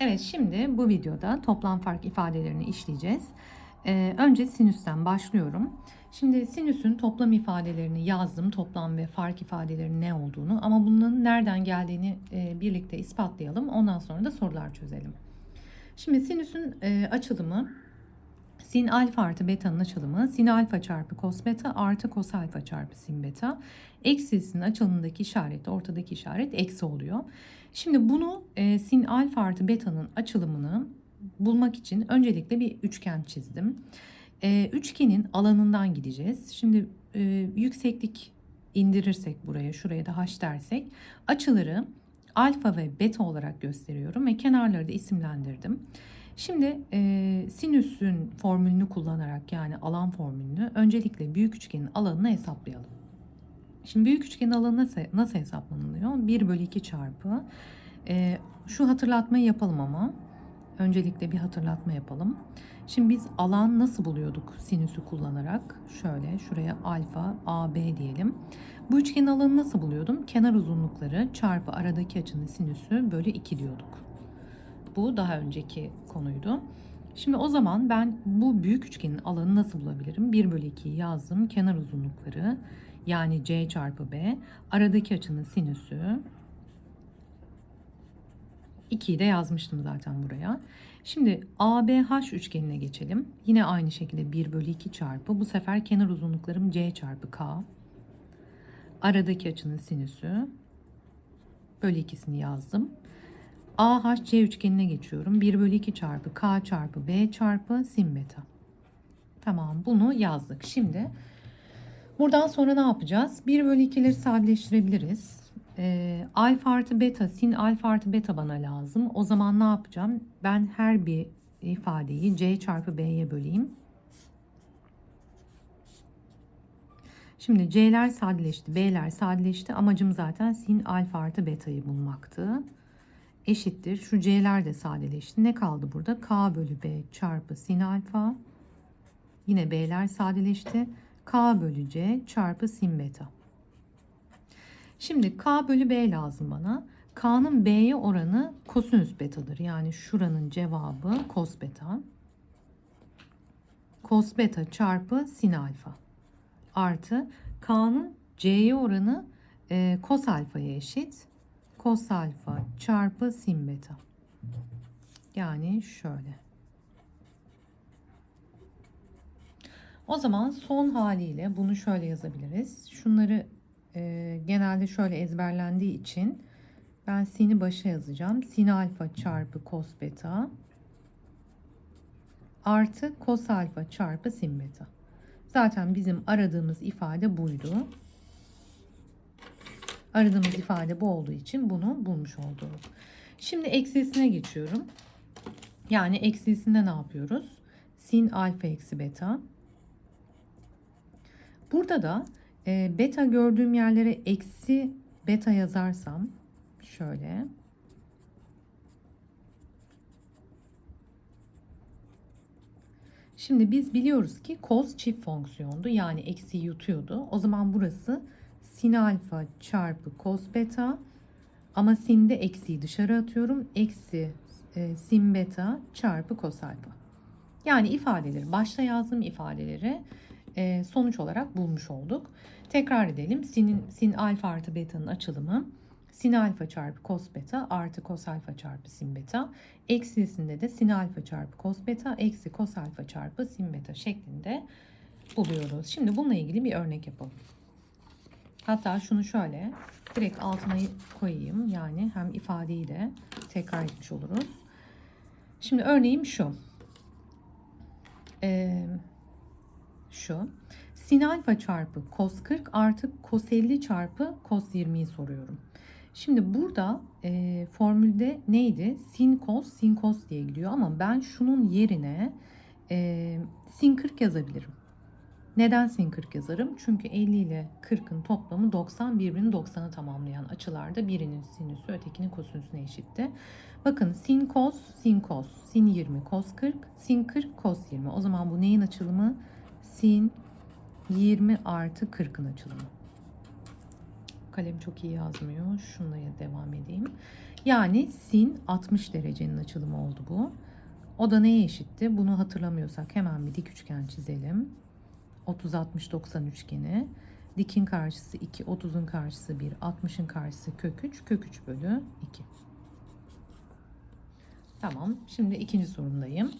Evet şimdi bu videoda toplam fark ifadelerini işleyeceğiz. Ee, önce sinüsten başlıyorum. Şimdi sinüsün toplam ifadelerini yazdım. Toplam ve fark ifadelerinin ne olduğunu ama bunların nereden geldiğini e, birlikte ispatlayalım. Ondan sonra da sorular çözelim. Şimdi sinüsün e, açılımı sin alfa artı beta'nın açılımı sin alfa çarpı cos beta artı cos alfa çarpı sin beta. Eksisinin açılımındaki işaret, ortadaki işaret eksi oluyor. Şimdi bunu e, sin alfa artı beta'nın açılımını bulmak için öncelikle bir üçgen çizdim. E, üçgenin alanından gideceğiz. Şimdi e, yükseklik indirirsek buraya, şuraya da h dersek açıları alfa ve beta olarak gösteriyorum ve kenarları da isimlendirdim. Şimdi e, sinüsün formülünü kullanarak yani alan formülünü öncelikle büyük üçgenin alanını hesaplayalım. Şimdi büyük üçgenin alanı nasıl, nasıl hesaplanılıyor? 1 bölü 2 çarpı. E, şu hatırlatmayı yapalım ama. Öncelikle bir hatırlatma yapalım. Şimdi biz alan nasıl buluyorduk sinüsü kullanarak? Şöyle şuraya alfa AB diyelim. Bu üçgenin alanı nasıl buluyordum? Kenar uzunlukları çarpı aradaki açının sinüsü bölü 2 diyorduk. Bu daha önceki konuydu. Şimdi o zaman ben bu büyük üçgenin alanı nasıl bulabilirim? 1 bölü 2'yi yazdım. Kenar uzunlukları yani C çarpı B. Aradaki açının sinüsü. 2'yi de yazmıştım zaten buraya. Şimdi ABH üçgenine geçelim. Yine aynı şekilde 1 bölü 2 çarpı. Bu sefer kenar uzunluklarım C çarpı K. Aradaki açının sinüsü. Bölü 2'sini yazdım. AHC üçgenine geçiyorum. 1 bölü 2 çarpı K çarpı B çarpı sin beta. Tamam bunu yazdık. Şimdi buradan sonra ne yapacağız? 1 bölü 2'leri sadeleştirebiliriz. Ee, alfa artı beta, sin alfa artı beta bana lazım. O zaman ne yapacağım? Ben her bir ifadeyi C çarpı B'ye böleyim. Şimdi C'ler sadeleşti, B'ler sadeleşti. Amacım zaten sin alfa artı beta'yı bulmaktı eşittir. Şu c'ler de sadeleşti. Ne kaldı burada? k bölü b çarpı sin alfa. Yine b'ler sadeleşti. k bölü c çarpı sin beta. Şimdi k bölü b lazım bana. k'nın b'ye oranı kosinüs betadır. Yani şuranın cevabı kos beta. Kos beta çarpı sin alfa. Artı k'nın c'ye oranı e, kos alfaya eşit kos alfa çarpı sin beta. Yani şöyle. O zaman son haliyle bunu şöyle yazabiliriz. Şunları e, genelde şöyle ezberlendiği için ben sin'i başa yazacağım. Sin alfa çarpı kos beta artı kos alfa çarpı sin beta. Zaten bizim aradığımız ifade buydu. Aradığımız ifade bu olduğu için bunu bulmuş olduk. Şimdi eksisine geçiyorum. Yani eksisinde ne yapıyoruz? Sin alfa eksi beta. Burada da e, beta gördüğüm yerlere eksi beta yazarsam şöyle. Şimdi biz biliyoruz ki cos çift fonksiyondu. Yani eksi yutuyordu. O zaman burası sin alfa çarpı cos beta ama sinde eksiyi dışarı atıyorum. Eksi e, sin beta çarpı cos alfa. Yani ifadeleri başta yazdığım ifadeleri e, sonuç olarak bulmuş olduk. Tekrar edelim. Sin, sin alfa artı beta'nın açılımı sin alfa çarpı cos beta artı cos alfa çarpı sin beta. Eksisinde de sin alfa çarpı cos beta eksi cos alfa çarpı sin beta şeklinde buluyoruz. Şimdi bununla ilgili bir örnek yapalım. Hatta şunu şöyle direkt altına koyayım. Yani hem ifadeyi de tekrar etmiş oluruz. Şimdi örneğim şu. Ee, şu. Sin alfa çarpı cos 40 artı cos 50 çarpı cos 20'yi soruyorum. Şimdi burada e, formülde neydi? Sin cos, sin cos diye gidiyor ama ben şunun yerine e, sin 40 yazabilirim. Neden sin 40 yazarım? Çünkü 50 ile 40'ın toplamı 90, birbirini 90'a tamamlayan açılarda birinin sinüsü ötekinin kosinüsüne eşitti. Bakın sin cos, sin cos, sin 20, cos 40, sin 40, cos 20. O zaman bu neyin açılımı? Sin 20 artı 40'ın açılımı. Kalem çok iyi yazmıyor. Şunlara devam edeyim. Yani sin 60 derecenin açılımı oldu bu. O da neye eşitti? Bunu hatırlamıyorsak hemen bir dik üçgen çizelim. 30 60 90 üçgeni. Dikin karşısı 2, 30'un karşısı 1, 60'ın karşısı kök 3, kök 3 bölü 2. Tamam. Şimdi ikinci sorumdayım.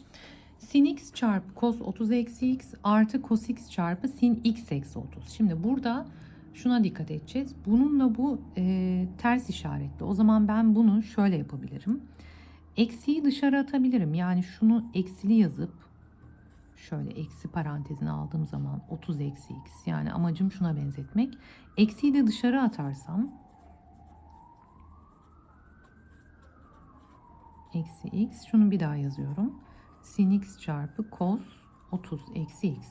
Sin x çarpı cos 30 eksi x artı cos x çarpı sin x eksi 30. Şimdi burada şuna dikkat edeceğiz. Bununla bu e, ters işaretli. O zaman ben bunu şöyle yapabilirim. Eksiyi dışarı atabilirim. Yani şunu eksili yazıp şöyle eksi parantezine aldığım zaman 30 eksi x. Yani amacım şuna benzetmek. Eksiyi de dışarı atarsam eksi x. Şunu bir daha yazıyorum. Sin x çarpı cos 30 eksi x.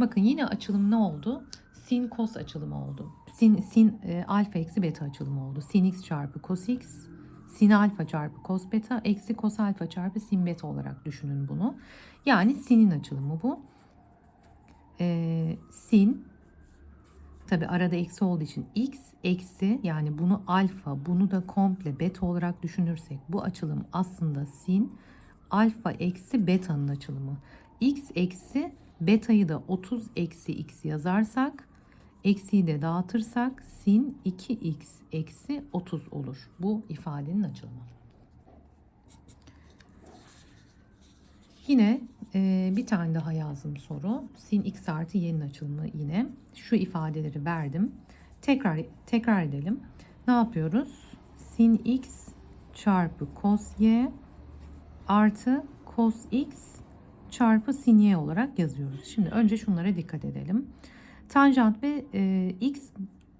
Bakın yine açılım ne oldu? Sin cos açılımı oldu. Sin, sin e, alfa eksi beta açılımı oldu. Sin x çarpı cos x. Sin alfa çarpı cos beta eksi cos alfa çarpı sin beta olarak düşünün bunu. Yani sinin açılımı bu. E, sin Tabi arada eksi olduğu için x eksi yani bunu alfa bunu da komple beta olarak düşünürsek bu açılım aslında sin alfa eksi beta'nın açılımı. x eksi beta'yı da 30 eksi x yazarsak eksiyi de dağıtırsak sin 2x eksi 30 olur. Bu ifadenin açılımı. Yine e, bir tane daha yazdım soru. Sin x artı y'nin açılımı yine. Şu ifadeleri verdim. Tekrar tekrar edelim. Ne yapıyoruz? Sin x çarpı cos y artı cos x çarpı sin y olarak yazıyoruz. Şimdi önce şunlara dikkat edelim. Tanjant ve e, x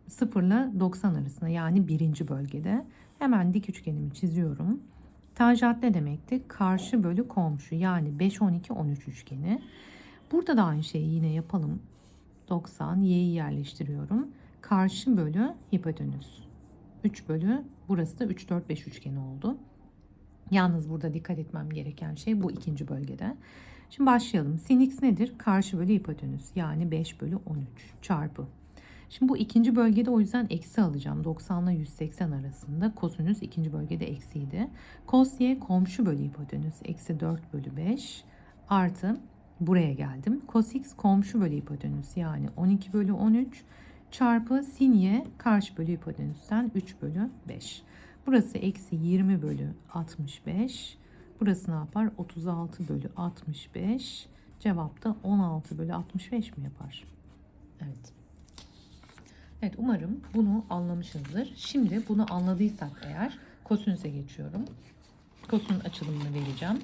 0 ile 90 arasında yani birinci bölgede. Hemen dik üçgenimi çiziyorum. Tanjant ne demekti? Karşı bölü komşu yani 5, 12, 13 üçgeni. Burada da aynı şeyi yine yapalım. 90, y'yi yerleştiriyorum. Karşı bölü hipotenüs. 3 bölü burası da 3, 4, 5 üçgeni oldu. Yalnız burada dikkat etmem gereken şey bu ikinci bölgede. Şimdi başlayalım. Sin x nedir? Karşı bölü hipotenüs yani 5 bölü 13 çarpı. Şimdi bu ikinci bölgede o yüzden eksi alacağım. 90 ile 180 arasında kosinüs ikinci bölgede eksiydi. Kos y komşu bölü hipotenüs eksi 4 bölü 5 artı buraya geldim. Cos x komşu bölü hipotenüs yani 12 bölü 13 çarpı sin y karşı bölü hipotenüsten 3 bölü 5. Burası eksi 20 bölü 65. Burası ne yapar? 36 bölü 65. Cevap da 16 bölü 65 mi yapar? Evet. Evet umarım bunu anlamışızdır. Şimdi bunu anladıysak eğer kosinüse geçiyorum. Kosinün açılımını vereceğim.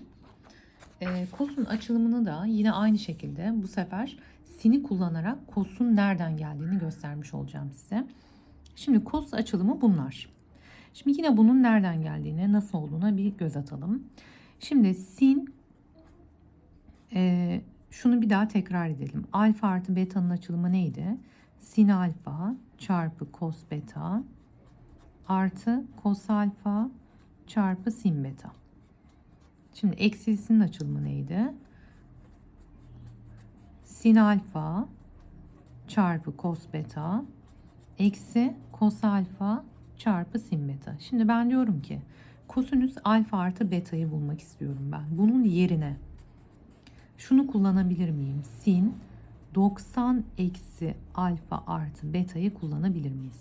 E, kosun açılımını da yine aynı şekilde bu sefer sini kullanarak kosun nereden geldiğini göstermiş olacağım size. Şimdi kos açılımı bunlar. Şimdi yine bunun nereden geldiğine, nasıl olduğuna bir göz atalım. Şimdi sin e, şunu bir daha tekrar edelim. Alfa artı beta'nın açılımı neydi? Sin alfa çarpı cos beta artı cos alfa çarpı sin beta. Şimdi eksilisinin açılımı neydi? Sin alfa çarpı cos beta eksi cos alfa çarpı sin beta. Şimdi ben diyorum ki kosinüs alfa artı beta'yı bulmak istiyorum ben. Bunun yerine şunu kullanabilir miyim? Sin 90 eksi alfa artı beta'yı kullanabilir miyiz?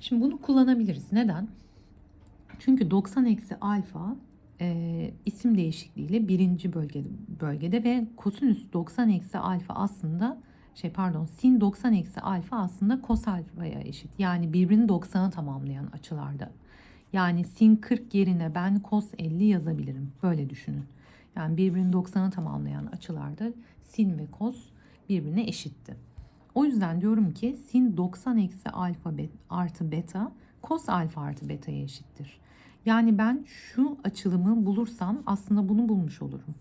Şimdi bunu kullanabiliriz. Neden? Çünkü 90 eksi alfa e, isim değişikliğiyle birinci bölgede, bölgede ve kosinüs 90 eksi alfa aslında şey pardon sin 90 eksi alfa aslında kos alfaya eşit. Yani birbirini 90'a tamamlayan açılarda. Yani sin 40 yerine ben kos 50 yazabilirim. Böyle düşünün. Yani birbirini 90'a tamamlayan açılarda sin ve kos birbirine eşitti. O yüzden diyorum ki sin 90 eksi alfa bet, artı beta kos alfa artı beta'ya eşittir. Yani ben şu açılımı bulursam aslında bunu bulmuş olurum.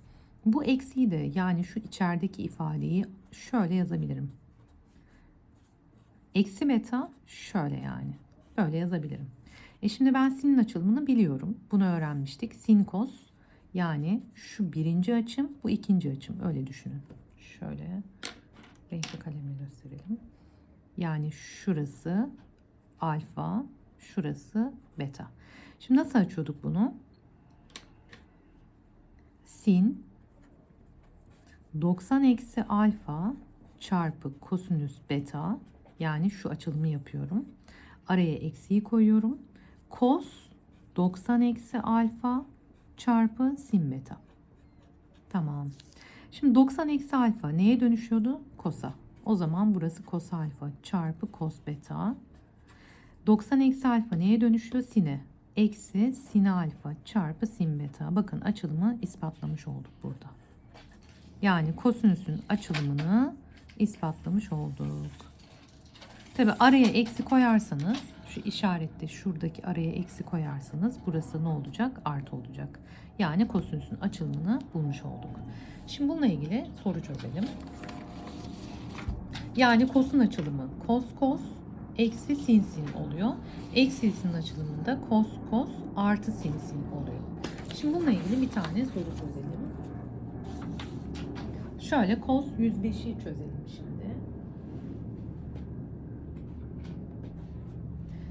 Bu eksiği de yani şu içerideki ifadeyi şöyle yazabilirim. Eksi beta şöyle yani. Böyle yazabilirim. E şimdi ben sinin açılımını biliyorum. Bunu öğrenmiştik. Sin yani şu birinci açım bu ikinci açım. Öyle düşünün. Şöyle renkli kalemle gösterelim. Yani şurası alfa, şurası beta. Şimdi nasıl açıyorduk bunu? Sin 90 eksi alfa çarpı kosinüs beta yani şu açılımı yapıyorum. Araya eksiyi koyuyorum. Kos 90 eksi alfa çarpı sin beta. Tamam. Şimdi 90 eksi alfa neye dönüşüyordu? Kosa. O zaman burası kos alfa çarpı kos beta. 90 eksi alfa neye dönüşüyor? Sine. Eksi sin alfa çarpı sin beta. Bakın açılımı ispatlamış olduk burada. Yani kosinüsün açılımını ispatlamış olduk. Tabi araya eksi koyarsanız şu işarette şuradaki araya eksi koyarsanız burası ne olacak? Artı olacak. Yani kosinüsün açılımını bulmuş olduk. Şimdi bununla ilgili soru çözelim. Yani kosun açılımı kos kos eksi sin sin oluyor. Eksi sin açılımında kos kos artı sin sin oluyor. Şimdi bununla ilgili bir tane soru çözelim. Şöyle cos 105'i çözelim şimdi.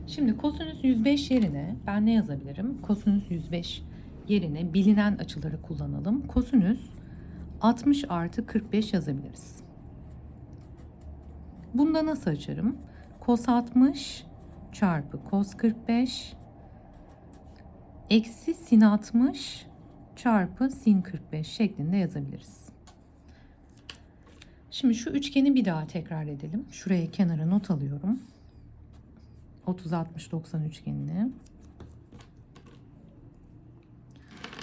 Şimdi kosinüs 105 yerine ben ne yazabilirim? Kosinüs 105 yerine bilinen açıları kullanalım. Kosinüs 60 artı 45 yazabiliriz. Bunda nasıl açarım? Kos 60 çarpı kos 45 eksi sin 60 çarpı sin 45 şeklinde yazabiliriz. Şimdi şu üçgeni bir daha tekrar edelim. Şuraya kenara not alıyorum. 30 60 90 üçgenini.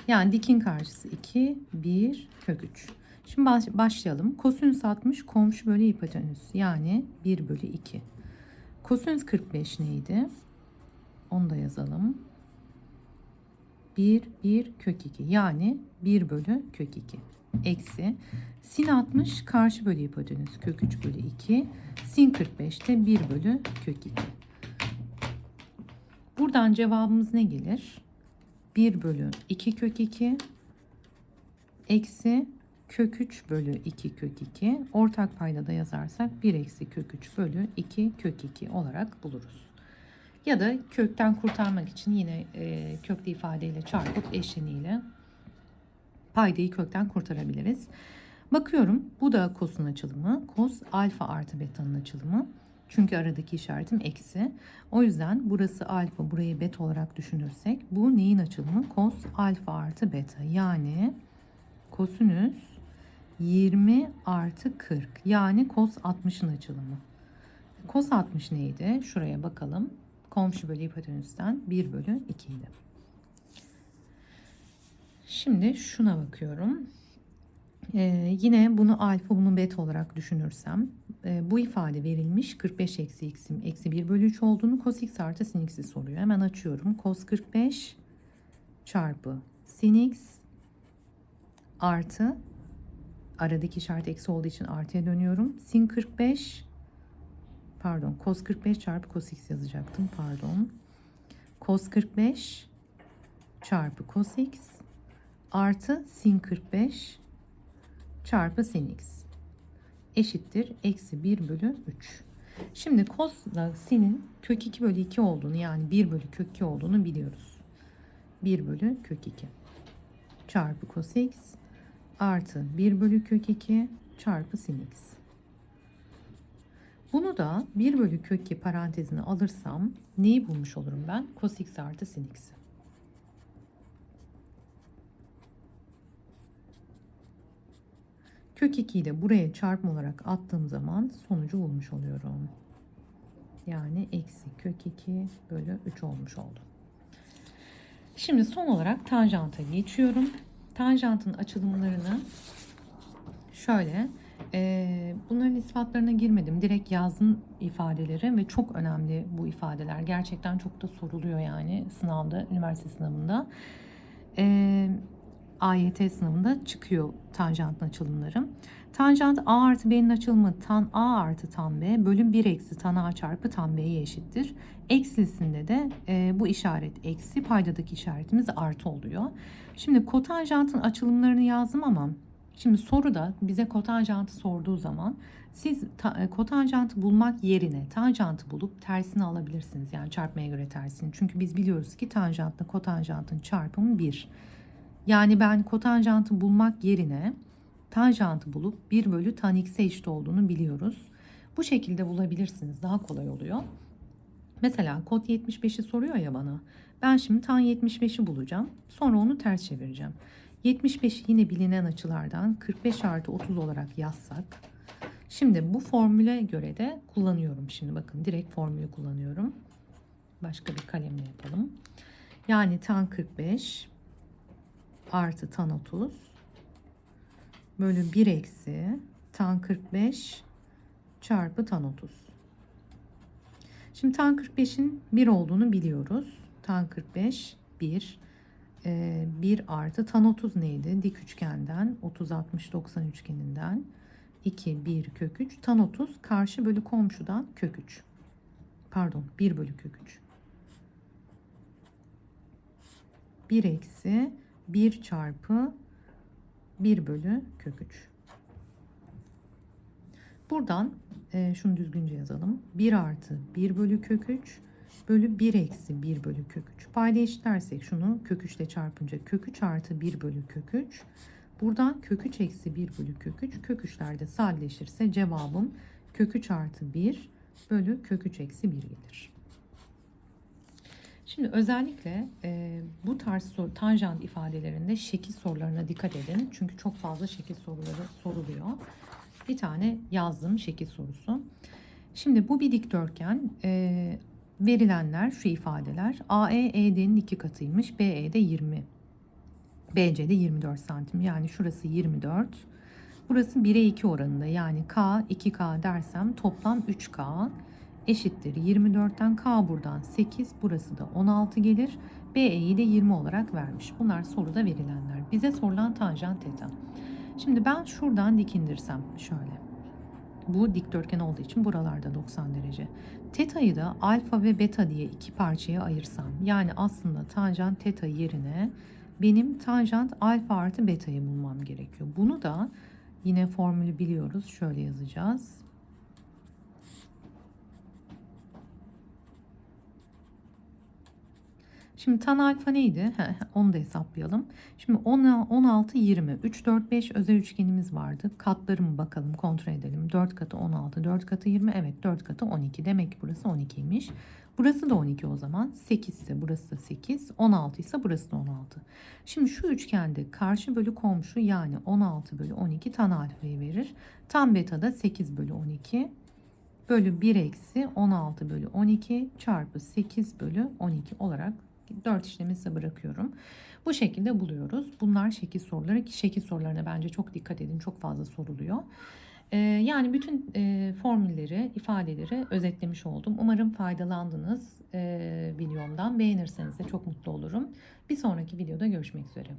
Yani dikin karşısı 2 1 kök 3. Şimdi baş, başlayalım. Kosinüs 60 komşu bölü hipotenüs. Yani 1 bölü 2. Kosinüs 45 neydi? Onu da yazalım. 1 1 kök 2. Yani 1 bölü kök 2 eksi sin 60 karşı bölü hipotenüs kök 3 bölü 2 sin 45 de 1 bölü kök 2. Buradan cevabımız ne gelir? 1 bölü 2 kök 2 eksi kök 3 bölü 2 kök 2 ortak payda da yazarsak 1 eksi kök 3 bölü 2 kök 2 olarak buluruz. Ya da kökten kurtarmak için yine e, köklü ifadeyle çarpıp eşleniyle paydayı kökten kurtarabiliriz. Bakıyorum bu da kosun açılımı. Kos alfa artı beta'nın açılımı. Çünkü aradaki işaretim eksi. O yüzden burası alfa burayı beta olarak düşünürsek bu neyin açılımı? Kos alfa artı beta. Yani kosinüs 20 artı 40. Yani kos 60'ın açılımı. Kos 60 neydi? Şuraya bakalım. Komşu bölü hipotenüsten 1 bölü 2 idi. Şimdi şuna bakıyorum. Ee, yine bunu alfa bunu beta olarak düşünürsem e, bu ifade verilmiş 45 eksi x'im eksi 1 bölü 3 olduğunu cos x artı sin x'i soruyor. Hemen açıyorum. Cos 45 çarpı sin x artı aradaki işaret eksi olduğu için artıya dönüyorum. Sin 45 pardon cos 45 çarpı cos x yazacaktım pardon. Cos 45 çarpı cos x artı sin 45 çarpı sin x eşittir eksi 1 bölü 3. Şimdi cos'la sin'in kök 2 bölü 2 olduğunu yani 1 bölü kök 2 olduğunu biliyoruz. 1 bölü kök 2 çarpı cos x artı 1 bölü kök 2 çarpı sin x. Bunu da 1 bölü kök 2 parantezine alırsam neyi bulmuş olurum ben? Cos x artı sin x'i. Kök 2'yi de buraya çarpma olarak attığım zaman sonucu bulmuş oluyorum. Yani eksi kök 2 bölü 3 olmuş oldu. Şimdi son olarak tanjanta geçiyorum. Tanjantın açılımlarını şöyle e, bunların ispatlarına girmedim. Direkt yazdım ifadeleri ve çok önemli bu ifadeler. Gerçekten çok da soruluyor yani sınavda, üniversite sınavında. Eee AYT sınavında çıkıyor tanjantın açılımları. Tanjant A artı B'nin açılımı tan A artı tan B bölüm 1 eksi tan A çarpı tan B'ye eşittir. Eksilisinde de e, bu işaret eksi paydadaki işaretimiz artı oluyor. Şimdi kotanjantın açılımlarını yazdım ama Şimdi soruda bize kotanjantı sorduğu zaman siz ta, e, kotanjantı bulmak yerine tanjantı bulup tersini alabilirsiniz. Yani çarpmaya göre tersini. Çünkü biz biliyoruz ki tanjantla kotanjantın çarpımı 1. Yani ben kotanjantı bulmak yerine tanjantı bulup 1 bölü tan x'e eşit olduğunu biliyoruz. Bu şekilde bulabilirsiniz. Daha kolay oluyor. Mesela kod 75'i soruyor ya bana. Ben şimdi tan 75'i bulacağım. Sonra onu ters çevireceğim. 75 yine bilinen açılardan 45 artı 30 olarak yazsak. Şimdi bu formüle göre de kullanıyorum. Şimdi bakın direkt formülü kullanıyorum. Başka bir kalemle yapalım. Yani tan 45 artı tan 30 bölü 1 eksi tan 45 çarpı tan 30. Şimdi tan 45'in 1 olduğunu biliyoruz. Tan 45 1. Ee, 1 artı tan 30 neydi? Dik üçgenden 30 60 90 üçgeninden 2 1 kök 3 tan 30 karşı bölü komşudan kök 3. Pardon 1 bölü kök 3. 1 eksi 1 çarpı 1 bölü kök 3. Buradan e, şunu düzgünce yazalım. 1 artı 1 bölü kök 3 bölü 1 eksi 1 bölü kök 3. Payda eşitlersek şunu kök 3 ile çarpınca kök 3 artı 1 bölü kök 3. Buradan kök 3 eksi 1 bölü kök 3. Kök 3'lerde sadeleşirse cevabım kök 3 artı 1 bölü kök 3 eksi 1 gelir. Şimdi özellikle e, bu tarz soru, tanjant ifadelerinde şekil sorularına dikkat edin. Çünkü çok fazla şekil soruları soruluyor. Bir tane yazdım şekil sorusu. Şimdi bu bir dikdörtgen. E, verilenler şu ifadeler. AE ED'nin iki katıymış. BE de 20. BC de 24 santim. Yani şurası 24. Burası 1'e 2 oranında. Yani K 2K dersem toplam 3K eşittir 24'ten K buradan 8 burası da 16 gelir. BE'yi de 20 olarak vermiş. Bunlar soruda verilenler. Bize sorulan tanjant teta. Şimdi ben şuradan dik indirsem şöyle. Bu dikdörtgen olduğu için buralarda 90 derece. Teta'yı da alfa ve beta diye iki parçaya ayırsam yani aslında tanjant teta yerine benim tanjant alfa artı beta'yı bulmam gerekiyor. Bunu da yine formülü biliyoruz. Şöyle yazacağız. Şimdi tan alfa neydi? Onu da hesaplayalım. Şimdi 10, 16, 20. 3, 4, 5 özel üçgenimiz vardı. Katları mı bakalım kontrol edelim. 4 katı 16, 4 katı 20. Evet 4 katı 12. Demek ki burası 12'ymiş. Burası da 12 o zaman. 8 ise burası da 8. 16 ise burası da 16. Şimdi şu üçgende karşı bölü komşu yani 16 bölü 12 tan alfayı verir. Tan beta da 8 bölü 12 bölü 1 eksi 16 bölü 12 çarpı 8 bölü 12 olarak 4 işlemi size bırakıyorum. Bu şekilde buluyoruz. Bunlar şekil soruları ki şekil sorularına bence çok dikkat edin. Çok fazla soruluyor. Ee, yani bütün e, formülleri, ifadeleri özetlemiş oldum. Umarım faydalandınız e, videomdan. Beğenirseniz de çok mutlu olurum. Bir sonraki videoda görüşmek üzere.